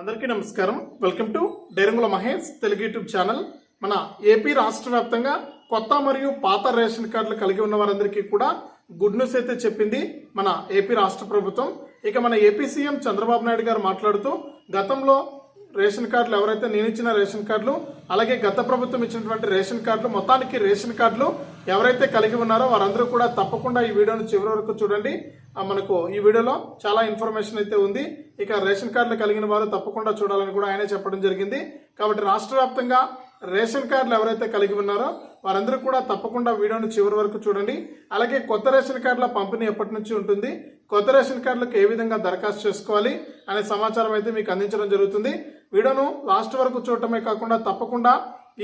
అందరికీ నమస్కారం. Welcome to డైరంగుల మహేష్ తెలుగు యూట్యూబ్ ఛానల్. మన ఏపీ రాష్ట్ర వ్యాప్తంగా కొత్త మరియు పాత రేషన్ కార్డులు కలిగి ఉన్న వారందరికీ కూడా గుడ్ న్యూస్ అయితే చెప్పింది మన ఏపీ రాష్ట్ర ప్రభుత్వం. ఇక మన ఏపీ సీఎం చంద్రబాబు నాయుడు గారు మాట్లాడుతూ గతంలో రేషన్ కార్డులు ఎవరైతే నేను ఇచ్చిన రేషన్ కార్డులు అలాగే గత ప్రభుత్వం ఇచ్చినటువంటి రేషన్ కార్డులు మొత్తానికి రేషన్ కార్డులు ఎవరైతే కలిగి ఉన్నారో వారందరూ కూడా తప్పకుండా ఈ వీడియోను చివరి వరకు చూడండి. మనకు ఈ వీడియోలో చాలా ఇన్ఫర్మేషన్ అయితే ఉంది. ఇక రేషన్ కార్డులు కలిగిన వారు తప్పకుండా చూడాలని కూడా ఆయనే చెప్పడం జరిగింది. కాబట్టి రాష్ట్ర వ్యాప్తంగా రేషన్ కార్డులు ఎవరైతే కలిగి ఉన్నారో వారందరూ కూడా తప్పకుండా వీడియోను చివరి వరకు చూడండి. అలాగే కొత్త రేషన్ కార్డుల పంపిణీ ఎప్పటి నుంచి ఉంటుంది కొత్త రేషన్ కార్డులకు ఏ విధంగా దరఖాస్తు చేసుకోవాలి అనే సమాచారం అయితే మీకు అందించడం జరుగుతుంది. వీడియోను లాస్ట్ వరకు చూడటమే కాకుండా తప్పకుండా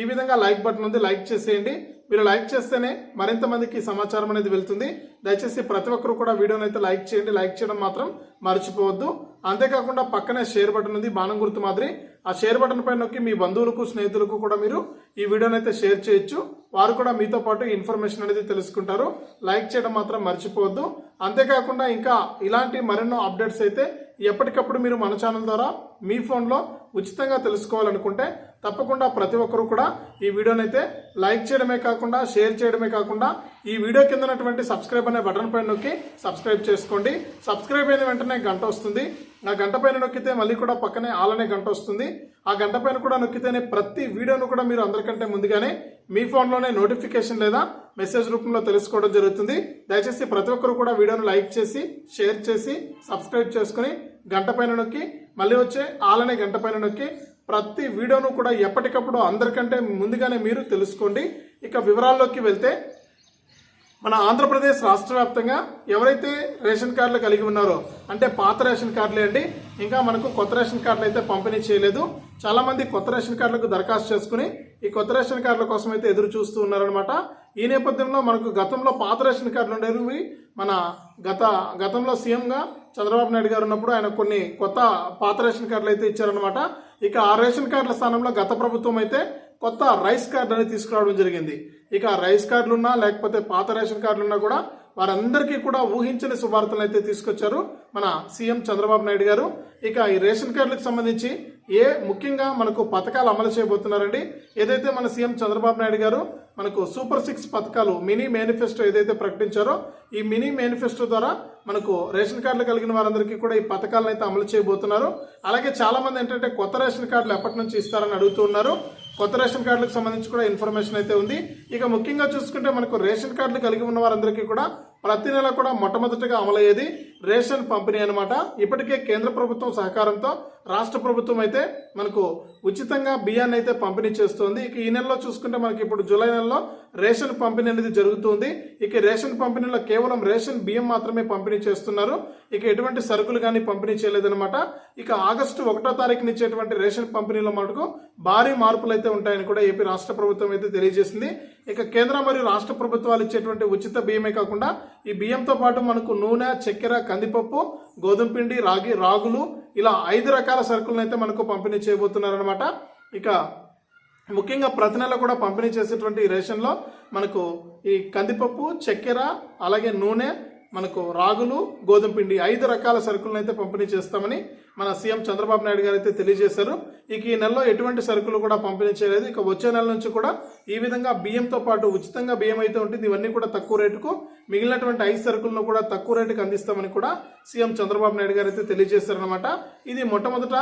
ఈ విధంగా లైక్ బటన్ ఉంది లైక్ చేసేయండి. మీరు లైక్ చేస్తేనే మరింత మందికి సమాచారం అనేది వెళ్తుంది. దయచేసి ప్రతి ఒక్కరు కూడా వీడియోని అయితే లైక్ చేయండి. లైక్ చేయడం మాత్రం మర్చిపోవద్దు. అంతేకాకుండా పక్కనే షేర్ బటన్ ఉంది బాణం గుర్తు మాదిరి. ఆ షేర్ బటన్ పైన నొక్కి మీ బంధువులకు స్నేహితులకు కూడా మీరు ఈ వీడియోని అయితే షేర్ చేయొచ్చు. వారు కూడా మీతో పాటు ఇన్ఫర్మేషన్ అనేది తెలుసుకుంటారు. లైక్ చేయడం మాత్రం మర్చిపోవద్దు. అంతేకాకుండా ఇంకా ఇలాంటి మరెన్నో అప్డేట్స్ అయితే ఎప్పటికప్పుడు మీరు మన ఛానల్ ద్వారా మీ ఫోన్లో ఉచితంగా తెలుసుకోవాలనుకుంటే తప్పకుండా ప్రతి ఒక్కరూ కూడా ఈ వీడియోనైతే అయితే లైక్ చేయడమే కాకుండా షేర్ చేయడమే కాకుండా ఈ వీడియో కిందనటువంటి సబ్స్క్రైబ్ అనే బటన్ పైన నొక్కి సబ్స్క్రైబ్ చేసుకోండి. సబ్స్క్రైబ్ అయిన వెంటనే గంట వస్తుంది. ఆ గంట పైన నొక్కితే మళ్ళీ కూడా పక్కనే ఆల్ అనే గంట వస్తుంది. ఆ గంట పైన కూడా నొక్కితేనే ప్రతి వీడియోను కూడా మీరు అందరికంటే ముందుగానే మీ ఫోన్లోనే నోటిఫికేషన్ లేదా మెసేజ్ రూపంలో తెలుసుకోవడం జరుగుతుంది. దయచేసి ప్రతి ఒక్కరు కూడా వీడియోను లైక్ చేసి షేర్ చేసి సబ్స్క్రైబ్ చేసుకుని గంట పైన నొక్కి మళ్ళీ వచ్చే ఆలనే గంట పైన నొక్కి ప్రతి వీడియోను కూడా ఎప్పటికప్పుడు అందరికంటే ముందుగానే మీరు తెలుసుకోండి. ఇక వివరాల్లోకి వెళ్తే మన ఆంధ్రప్రదేశ్ రాష్ట్ర వ్యాప్తంగా ఎవరైతే రేషన్ కార్డులు కలిగి ఉన్నారో అంటే పాత రేషన్ కార్డులే అండి ఇంకా మనకు కొత్త రేషన్ కార్డులు అయితే పంపిణీ చేయలేదు. చాలామంది కొత్త రేషన్ కార్డులకు దరఖాస్తు చేసుకుని ఈ కొత్త రేషన్ కార్డుల కోసం అయితే ఎదురు చూస్తూ ఉన్నారనమాట ఈ నేపథ్యంలో మనకు గతంలో పాత రేషన్ కార్డులు ఉండేవి. మన గత గతంలో సీఎంగా చంద్రబాబు నాయుడు గారు ఉన్నప్పుడు ఆయన కొన్ని కొత్త పాత రేషన్ కార్డులు అయితే ఇచ్చారనమాట ఇక ఆ రేషన్ కార్డుల స్థానంలో గత ప్రభుత్వం అయితే కొత్త రైస్ కార్డు అనేది తీసుకురావడం జరిగింది. ఇక రైస్ కార్డులు ఉన్నా లేకపోతే పాత రేషన్ కార్డులు ఉన్నా కూడా వారందరికీ కూడా ఊహించని శుభార్తలు అయితే తీసుకొచ్చారు మన సీఎం చంద్రబాబు నాయుడు గారు. ఇక ఈ రేషన్ కార్డులకు సంబంధించి ఏ ముఖ్యంగా మనకు పథకాలు అమలు చేయబోతున్నారండి? ఏదైతే మన సీఎం చంద్రబాబు నాయుడు గారు మనకు సూపర్ సిక్స్ పథకాలు మినీ మేనిఫెస్టో ఏదైతే ప్రకటించారో ఈ మినీ మేనిఫెస్టో ద్వారా మనకు రేషన్ కార్డులు కలిగిన వారందరికీ కూడా ఈ పథకాలను అయితే అమలు చేయబోతున్నారు. అలాగే చాలామంది ఏంటంటే కొత్త రేషన్ కార్డులు ఎప్పటి నుంచి ఇస్తారని అడుగుతూ ఉన్నారు. కొత్త రేషన్ కార్డులకు సంబంధించి కూడా ఇన్ఫర్మేషన్ అయితే ఉంది. ఇక ముఖ్యంగా చూసుకుంటే మనకు రేషన్ కార్డులు కలిగి ఉన్న వారందరికీ కూడా ప్రతి నెల కూడా మొట్టమొదటిగా అమలయ్యేది రేషన్ పంపిణీ అనమాట ఇప్పటికే కేంద్ర ప్రభుత్వం సహకారంతో రాష్ట్ర ప్రభుత్వం అయితే మనకు ఉచితంగా బియ్యాన్ని అయితే పంపిణీ చేస్తుంది. ఇక ఈ నెలలో చూసుకుంటే మనకి ఇప్పుడు జూలై నెలలో రేషన్ పంపిణీ అనేది జరుగుతుంది. ఇక రేషన్ పంపిణీలో కేవలం రేషన్ బియ్యం మాత్రమే పంపిణీ చేస్తున్నారు. ఇక ఎటువంటి సరుకులు కానీ పంపిణీ చేయలేదన్నమాట. ఇక ఆగస్టు ఒకటో తారీఖున ఇచ్చేటువంటి రేషన్ పంపిణీలో మనకు భారీ మార్పులు అయితే ఉంటాయని కూడా ఏపీ రాష్ట్ర ప్రభుత్వం అయితే తెలియజేసింది. ఇక కేంద్ర మరియు రాష్ట్ర ప్రభుత్వాలు ఇచ్చేటువంటి ఉచిత బియ్యమే కాకుండా ఈ బియ్యంతో పాటు మనకు నూనె చక్కెర కందిపప్పు గోధుమ పిండి రాగి రాగులు ఇలా ఐదు రకాల సరుకులను అయితే మనకు పంపిణీ చేయబోతున్నారనమాట ఇక ముఖ్యంగా ప్రతి నెల కూడా పంపిణీ చేసేటువంటి రేషన్లో మనకు ఈ కందిపప్పు చక్కెర అలాగే నూనె మనకు రాగులు గోధుమ పిండి ఐదు రకాల సరుకులను అయితే పంపిణీ చేస్తామని మన సీఎం చంద్రబాబు నాయుడు గారు అయితే తెలియజేశారు. ఇక ఈ నెలలో ఎటువంటి సరుకులు కూడా పంపిణీ చేయలేదు. ఇక వచ్చే నెల నుంచి కూడా ఈ విధంగా బియ్యంతో పాటు ఉచితంగా బియ్యం అయితే ఉంటుంది. ఇవన్నీ కూడా తక్కువ రేటుకు మిగిలినటువంటి ఐదు సరుకులను కూడా తక్కువ రేటుకు అందిస్తామని కూడా సీఎం చంద్రబాబు నాయుడు గారు అయితే తెలియజేశారనమాట ఇది మొట్టమొదట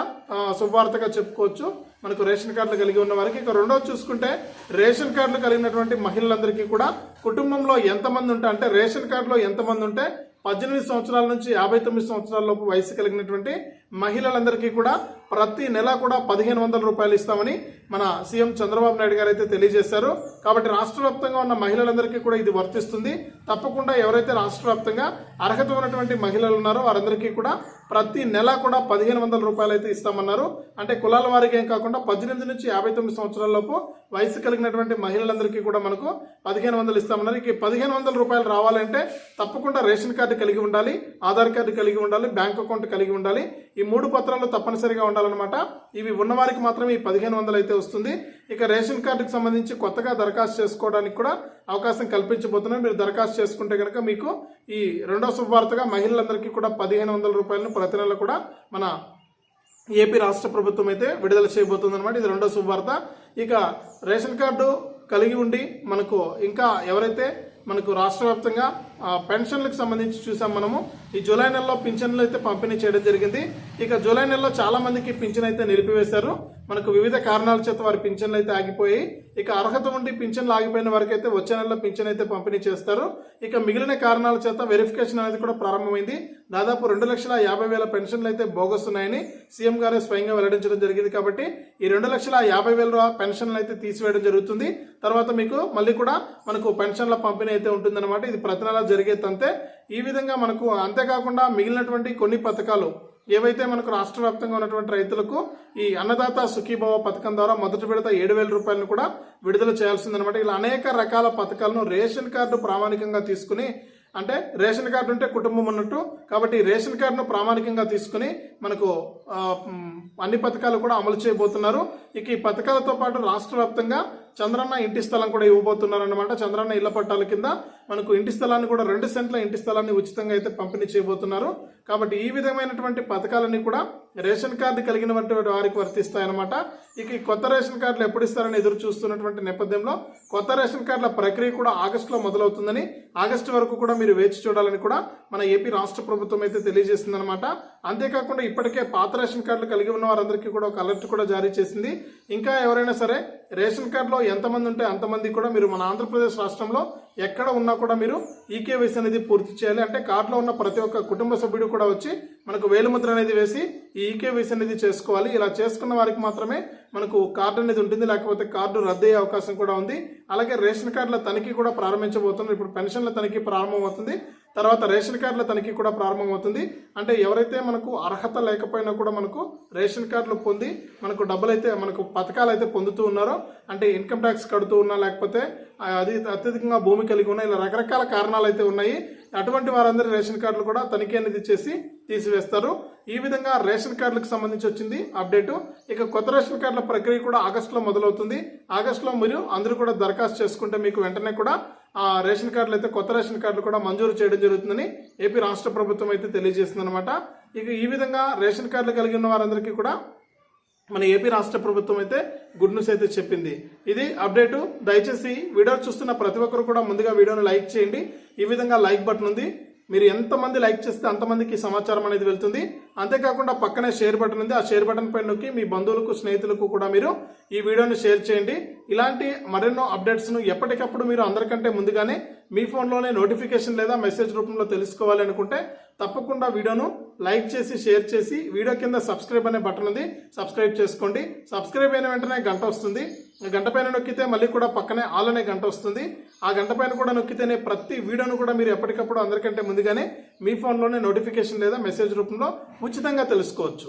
శుభవార్తగా చెప్పుకోవచ్చు. మనకు రేషన్ కార్డులు కలిగి ఉన్న వారికి. ఇక రెండోది చూసుకుంటే రేషన్ కార్డులు కలిగినటువంటి మహిళలందరికీ కూడా కుటుంబంలో ఎంతమంది ఉంటే అంటే రేషన్ కార్డులో ఎంతమంది ఉంటే పద్దెనిమిది సంవత్సరాల నుంచి యాభై తొమ్మిది సంవత్సరాల లోపు వయసు కలిగినటువంటి మహిళలందరికీ కూడా ప్రతి నెల కూడా పదిహేను వందల రూపాయలు ఇస్తామని మన సీఎం చంద్రబాబు నాయుడు గారు అయితే తెలియజేశారు. కాబట్టి రాష్ట్ర వ్యాప్తంగా ఉన్న మహిళలందరికీ కూడా ఇది వర్తిస్తుంది. తప్పకుండా ఎవరైతే రాష్ట్ర వ్యాప్తంగా అర్హత ఉన్నటువంటి మహిళలు ఉన్నారో వారందరికీ కూడా ప్రతి నెల కూడా పదిహేను వందల రూపాయలు అయితే ఇస్తామన్నారు. అంటే కులాల వారికి ఏం కాకుండా పద్దెనిమిది నుంచి యాభై తొమ్మిది సంవత్సరాల లోపు వయసు కలిగినటువంటి మహిళలందరికీ కూడా మనకు పదిహేను వందలు ఇస్తామన్నారు. ఈ పదిహేను వందల రూపాయలు రావాలంటే తప్పకుండా రేషన్ కార్డు కలిగి ఉండాలి ఆధార్ కార్డు కలిగి ఉండాలి బ్యాంక్ అకౌంట్ కలిగి ఉండాలి. ఈ మూడు పత్రాలు తప్పనిసరిగా ఉండాలన్నమాట. ఇవి ఉన్నవారికి మాత్రమే ఈ పదిహేను వందలు అయితే వస్తుంది. ఇక రేషన్ కార్డుకి సంబంధించి కొత్తగా దరఖాస్తు చేసుకోవడానికి కూడా అవకాశం కల్పించబోతున్నాం. మీరు దరఖాస్తు చేసుకుంటే కనుక మీకు ఈ రెండో శుభవార్తగా మహిళలందరికీ కూడా పదిహేను వందల రూపాయలను ప్రతి నెల కూడా మన ఏపీ రాష్ట్ర ప్రభుత్వం అయితే విడుదల చేయబోతుంది అనమాట ఇది రెండో శుభవార్త. ఇక రేషన్ కార్డు కలిగి ఉండి మనకు ఇంకా ఎవరైతే మనకు రాష్ట్ర వ్యాప్తంగా పెన్షన్లకు సంబంధించి చూసాం మనము. ఈ జూలై నెలలో పింఛన్లు అయితే పంపిణీ చేయడం జరిగింది. ఇక జూలై నెలలో చాలా మందికి పింఛన్ అయితే నిలిపివేశారు. మనకు వివిధ కారణాల చేత వారి పింఛన్లు అయితే ఆగిపోయి ఇక అర్హత ఉండి పింఛన్లు ఆగిపోయిన వారికి అయితే వచ్చే నెలలో పింఛన్ అయితే పంపిణీ చేస్తారు. ఇక మిగిలిన కారణాల చేత వెరిఫికేషన్ అనేది కూడా ప్రారంభమైంది. దాదాపు రెండు లక్షల యాభై వేల పెన్షన్లు అయితే బోగొస్తున్నాయని సీఎం గారే స్వయంగా వెల్లడించడం జరిగింది కాబట్టి ఈ రెండు లక్షల యాభై వేల రూపా పెన్షన్లు అయితే తీసివేయడం జరుగుతుంది. తర్వాత మీకు మళ్ళీ కూడా మనకు పెన్షన్ల పంపిణీ అయితే ఉంటుందన్నమాట. ఇది ప్రతి నెల జరిగేదంతే ఈ విధంగా మనకు అంతేకాకుండా మిగిలినటువంటి కొన్ని పథకాలు ఏవైతే మనకు రాష్ట్ర వ్యాప్తంగా ఉన్నటువంటి రైతులకు ఈ అన్నదాత సుఖీభావ పథకం ద్వారా మొదటి విడత ఏడు వేల రూపాయలను కూడా విడుదల చేయాల్సిందనమాట ఇలా అనేక రకాల పథకాలను రేషన్ కార్డు ప్రామాణికంగా తీసుకుని అంటే రేషన్ కార్డు ఉంటే కుటుంబం ఉన్నట్టు కాబట్టి రేషన్ కార్డును ప్రామాణికంగా తీసుకుని మనకు అన్ని పథకాలు కూడా అమలు చేయబోతున్నారు. ఇక ఈ పథకాలతో పాటు రాష్ట్ర వ్యాప్తంగా చంద్రన్న ఇంటి స్థలం కూడా ఇవ్వబోతున్నారు అనమాట చంద్రన్న ఇళ్ళ పట్టాల కింద మనకు ఇంటి స్థలాన్ని కూడా రెండు సెంట్ల ఇంటి స్థలాన్ని ఉచితంగా అయితే పంపిణీ చేయబోతున్నారు. కాబట్టి ఈ విధమైనటువంటి పథకాలన్నీ కూడా రేషన్ కార్డు కలిగినటువంటి వారికి వర్తిస్తాయన్నమాట. ఇక ఈ కొత్త రేషన్ కార్డులు ఎప్పుడు ఇస్తారని ఎదురు చూస్తున్నటువంటి నేపథ్యంలో కొత్త రేషన్ కార్డుల ప్రక్రియ కూడా ఆగస్టులో మొదలవుతుందని ఆగస్టు వరకు కూడా మీరు వేచి చూడాలని కూడా మన ఏపీ రాష్ట్ర ప్రభుత్వం అయితే తెలియజేసిందనమాట అంతేకాకుండా ఇప్పటికే పాత రేషన్ కార్డులు కలిగి ఉన్న వారందరికీ కూడా ఒక అలర్ట్ కూడా జారీ చేసింది. ఇంకా ఎవరైనా సరే రేషన్ కార్డులో ఎంతమంది ఉంటే అంతమంది కూడా మీరు మన ఆంధ్రప్రదేశ్ రాష్ట్రంలో ఎక్కడ ఉన్నా కూడా మీరు ఈకేవైసీ అనేది పూర్తి చేయాలి. అంటే కార్డులో ఉన్న ప్రతి ఒక్క కుటుంబ సభ్యుడు కూడా వచ్చి మనకు వేలుముద్ర అనేది వేసి ఈ ఈకేవైసీ అనేది చేసుకోవాలి. ఇలా చేసుకున్న వారికి మాత్రమే మనకు కార్డు అనేది ఉంటుంది. లేకపోతే కార్డు రద్దు అయ్యే అవకాశం కూడా ఉంది. అలాగే రేషన్ కార్డుల తనిఖీ కూడా ప్రారంభించబోతున్నారు. ఇప్పుడు పెన్షన్ల తనిఖీ ప్రారంభమవుతుంది. తర్వాత రేషన్ కార్డుల తనిఖీ కూడా ప్రారంభమవుతుంది. అంటే ఎవరైతే మనకు అర్హత లేకపోయినా కూడా మనకు రేషన్ కార్డులు పొంది మనకు డబ్బులు అయితే మనకు పథకాలు అయితే పొందుతూ ఉన్నారో అంటే ఇన్కమ్ ట్యాక్స్ కడుతూ ఉన్నా లేకపోతే అది అత్యధికంగా భూమి కలిగి ఉన్నా ఇలా రకరకాల కారణాలు అయితే ఉన్నాయి. అటువంటి వారందరి రేషన్ కార్డులు కూడా తనిఖీ అనేది చేసి తీసివేస్తారు. ఈ విధంగా రేషన్ కార్డులకు సంబంధించి వచ్చింది అప్డేటు. ఇక కొత్త రేషన్ కార్డుల ప్రక్రియ కూడా ఆగస్టులో మొదలవుతుంది. ఆగస్టులో మీరు అందరూ కూడా దరఖాస్తు చేసుకుంటే మీకు వెంటనే కూడా రేషన్ కార్డులు అయితే కొత్త రేషన్ కార్డులు కూడా మంజూరు చేయడం జరుగుతుందని ఏపీ రాష్ట్ర ప్రభుత్వం అయితే తెలియజేస్తుంది అనమాట ఇక ఈ విధంగా రేషన్ కార్డులు కలిగి ఉన్న వారందరికీ కూడా మన ఏపీ రాష్ట్ర ప్రభుత్వం అయితే గుడ్ న్యూస్ అయితే చెప్పింది. ఇది అప్డేటు. దయచేసి వీడియో చూస్తున్న ప్రతి ఒక్కరు కూడా ముందుగా వీడియోను లైక్ చేయండి. ఈ విధంగా లైక్ బటన్ ఉంది. మీరు ఎంతమంది లైక్ చేస్తే అంతమందికి సమాచారం అనేది వెళ్తుంది. అంతేకాకుండా పక్కనే షేర్ బటన్ ఉంది. ఆ షేర్ బటన్ పైన నొక్కి మీ బంధువులకు స్నేహితులకు కూడా మీరు ఈ వీడియోని షేర్ చేయండి. ఇలాంటి మరెన్నో అప్డేట్స్ను ఎప్పటికప్పుడు మీరు అందరికంటే ముందుగానే మీ ఫోన్లోనే నోటిఫికేషన్ లేదా మెసేజ్ రూపంలో తెలుసుకోవాలి అనుకుంటే తప్పకుండా వీడియోను లైక్ చేసి షేర్ చేసి వీడియో కింద సబ్స్క్రైబ్ అనే బటన్ ఉంది. సబ్స్క్రైబ్ చేసుకోండి. సబ్స్క్రైబ్ అయిన వెంటనే గంట వస్తుంది. ఆ గంట పైన నొక్కితే మళ్ళీ కూడా పక్కనే ఆల్ అనే గంట వస్తుంది. ఆ గంట పైన కూడా నొక్కితేనే ప్రతి వీడియోను కూడా మీరు ఎప్పటికప్పుడు అందరికంటే ముందుగానే మీ ఫోన్లోనే నోటిఫికేషన్ లేదా మెసేజ్ రూపంలో ఉచితంగా తెలుసుకోవచ్చు.